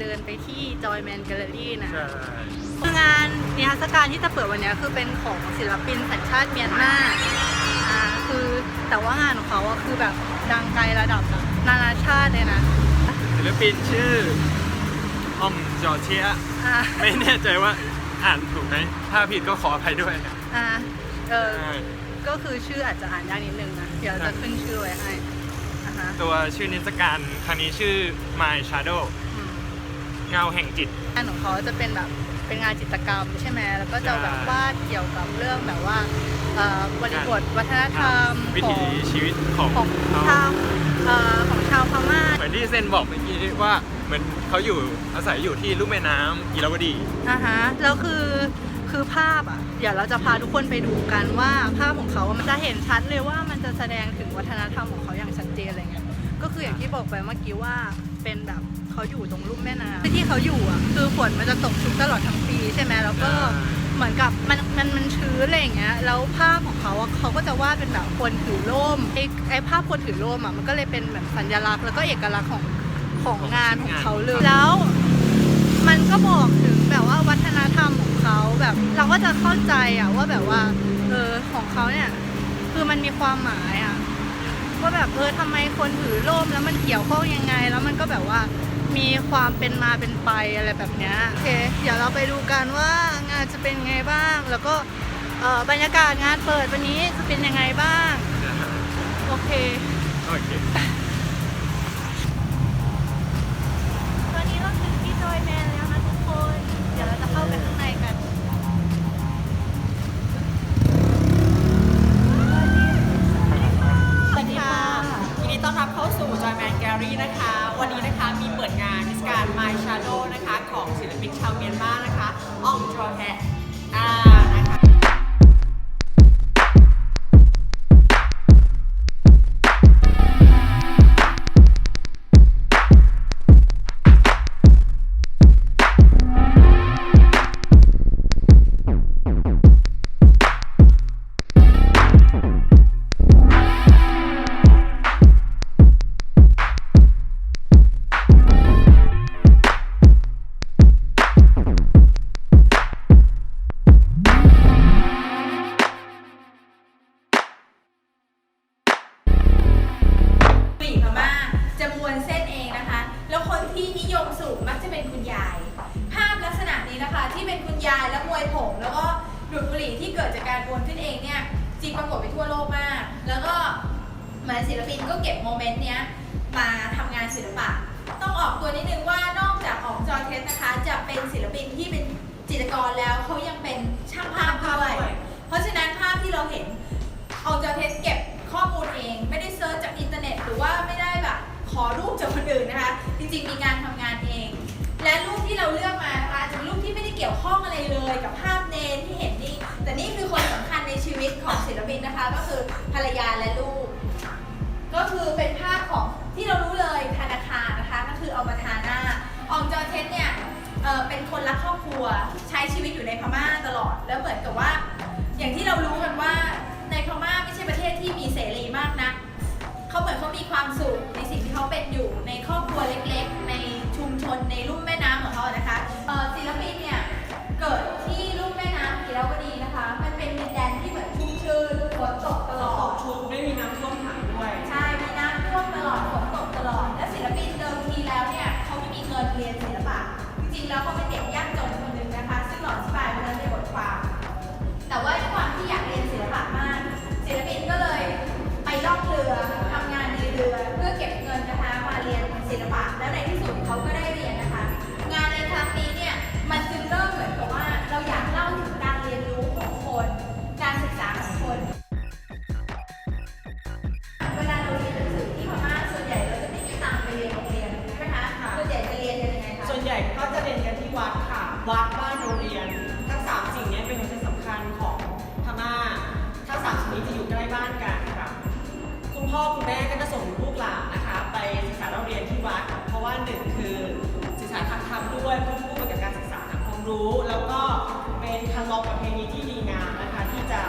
เดินไปที่ Joyman Gallery นะ ใช่งานนิทรรศการที่จะเปิดวันเนี้ยคือเป็นของศิลปินสัญชาติเมียนมาอ่าคือแต่ว่างานของเขาอะคือแบบดังไกลระดับแบบนานาชาติเลยนะศิลปินชื่อออมจอเชียอ่าไม่แน่ใจว่าอ่านถูกไหมถ้าผิดก็ขออภัยด้วยอ่าเออใช่ก็คือชื่ออาจจะอ่านยากนิดนึงนะเดี๋ยวจะขึ้นชื่อไว้ให้อ่าฮะตัวชื่อนิทรรศการครั้งนี้ชื่อ My Shadow อืม เงาแห่งจิตงานของเขาจะเป็นแบบเป็นงานจิตรกรรมใช่ไหมแล้วก็จะแบบใช่วาดเกี่ยวกับเรื่องแบบว่าเอ่อบริบทวัฒนธรรมวิขถีองชีวิตของของเขาชาวเอ่อของชาวพม่าเหมือนที่เซนบอกเมื่อกี้ว่าเหมือนเขาอยู่อาศัยอยู่ที่ลุ่มแม่น้ำอิราวดีอ่าฮะแล้วคือคือภาพอะเดี๋ยวเราจะพาทุกคนไปดูกันว่าภาพของเขาอะมันจะเห็นชัดเลยว่ามันจะแสดงถึงวัฒนธรรมของเขาอย่างชัดเจนอะไรเงี้ยก็คืออย่างที่บอกไปเมื่อกี้ว่าเป็นแบบ เขาอยู่ตรงลุ่มแม่น้ำที่เขาอยู่อะคือฝนมันจะตกชุกตลอดทั้งปีใช่ไหมแล้วก็ใช่เหมือนกับมันมันมันชื้นอะไรอย่างเงี้ยแล้วภาพของเขาอะเขาก็จะวาดเป็นแบบคนถือร่มไอ้ไอ้ภาพคนถือร่มอะมันก็เลยเป็นเหมือนสัญลักษณ์ แล้วก็เอกลักษณ์ของของงานของเขาเลยแล้ว มันก็บอกถึงแบบว่าวัฒนธรรมของเขาแบบ เราก็จะเข้าใจอะว่าแบบว่าเออของเขาเนี่ยคือมันมีความหมายอะว่า แบบเออทำไมคนถือร่มแล้วมันเกี่ยวข้องยังไง แล้วมันก็แบบว่ามีความเป็นมาเป็นไปอะไรแบบเนี้ยโอเค เดี๋ยวเราไปดูกันว่างานจะเป็นไงบ้าง แล้วก็เอ่อบรรยากาศงานเปิดวันนี้จะเป็นยังไงบ้าง โอเค โอเค วันนี้นะคะมีเปิดงานเทศกาล My Shadow นะคะ ของศิลปินชาวเมียนมานะคะอองจอแฮะ ที่เป็นคุณยายแล้วมวยผม แล้วก็ดูดบุหรี่ที่เกิดจากการวนขึ้นเองเนี่ยจริงปรากฏไปทั่วโลกมาก แล้วก็เหมือนศิลปินก็เก็บโมเมนต์เนี้ยมาทำงานศิลปะ ต้องออกตัวนิดนึงว่านอกจากออกจอเทสนะคะ จะเป็นศิลปินที่เป็นจิตรกรแล้วเขายังเป็นช่างภาพด้วยเพราะฉะนั้นภาพที่เราเห็นออกจากเทสเก็บข้อมูลเอง ไม่ได้เซิร์ชจากอินเทอร์เน็ต หรือว่าไม่ได้แบบขอรูปจากคนอื่นนะคะ จริงๆมีการทำ ชีวิตของศิลปินนะคะ ก็คือภรรยาและลูก ก็คือเป็นภาพของที่เรารู้เลยธนาคารนะคะ ก็คือเอามาทาหน้าอองจอเทสเนี่ยเอ่อเป็นคนรักครอบครัว ใช้ชีวิตอยู่ในพม่าตลอด แล้วเหมือนกับว่า อย่างที่เรารู้กันว่าในพม่า พ่อคุณแม่ก็จะส่งลูกหลานนะคะ ไปศึกษาเราเรียนที่วัดเพราะว่าหนึ่งคือศึกษาทางธรรมด้วยควบคู่ไปกับการศึกษาทางความรู้ แล้วก็เป็นคันลองประเพณีที่ดีงามนะคะที่จะ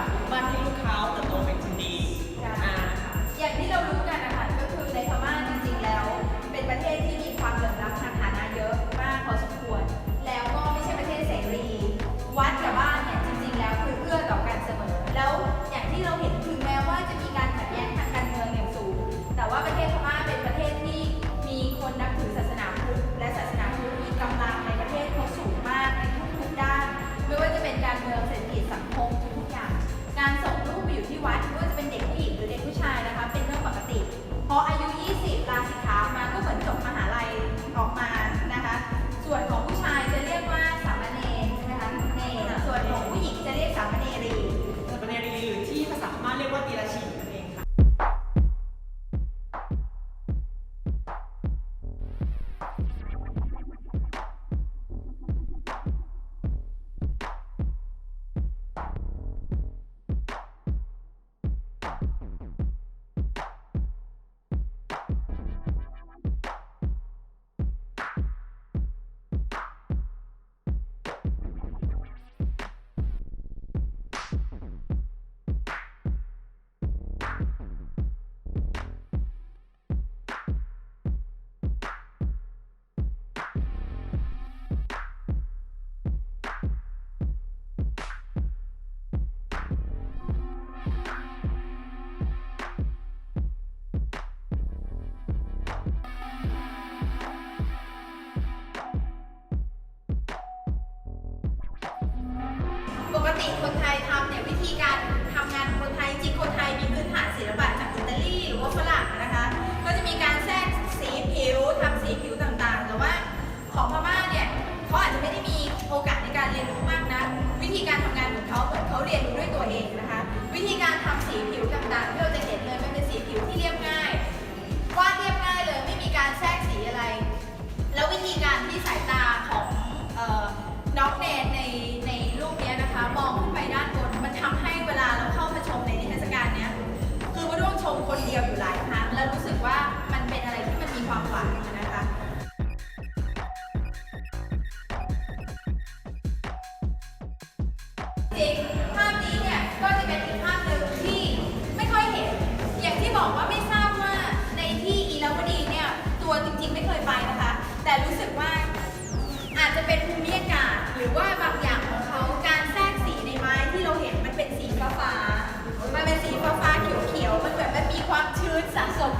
ติคนไทยทำเนี่ยวิธีการทำงานของคนไทยจริงคนไทยมีพื้นฐานศิลปะจากอิตาลีหรือว่าฝรั่งนะคะ ก็จะมีการแทรกสีผิวทำสีผิวต่างๆ แต่ว่าของพม่าเนี่ยเขาอาจจะไม่ได้มีโอกาสในการเรียนรู้มากนะวิธีการทำงานของเขาเหมือนเขาเรียนรู้ด้วยตัวเองนะคะ วิธีการทำสีผิวต่างๆที่เราจะ เป็นภูมิอากาศหรือว่าบางอย่างของเขาการแทรกสีในไม้ที่เราเห็นมันเป็นสีฟ้าฟ้ามันเป็นสีฟ้าฟ้าเขียวเขียวมันเหมือนมันมีความชื้นสะสม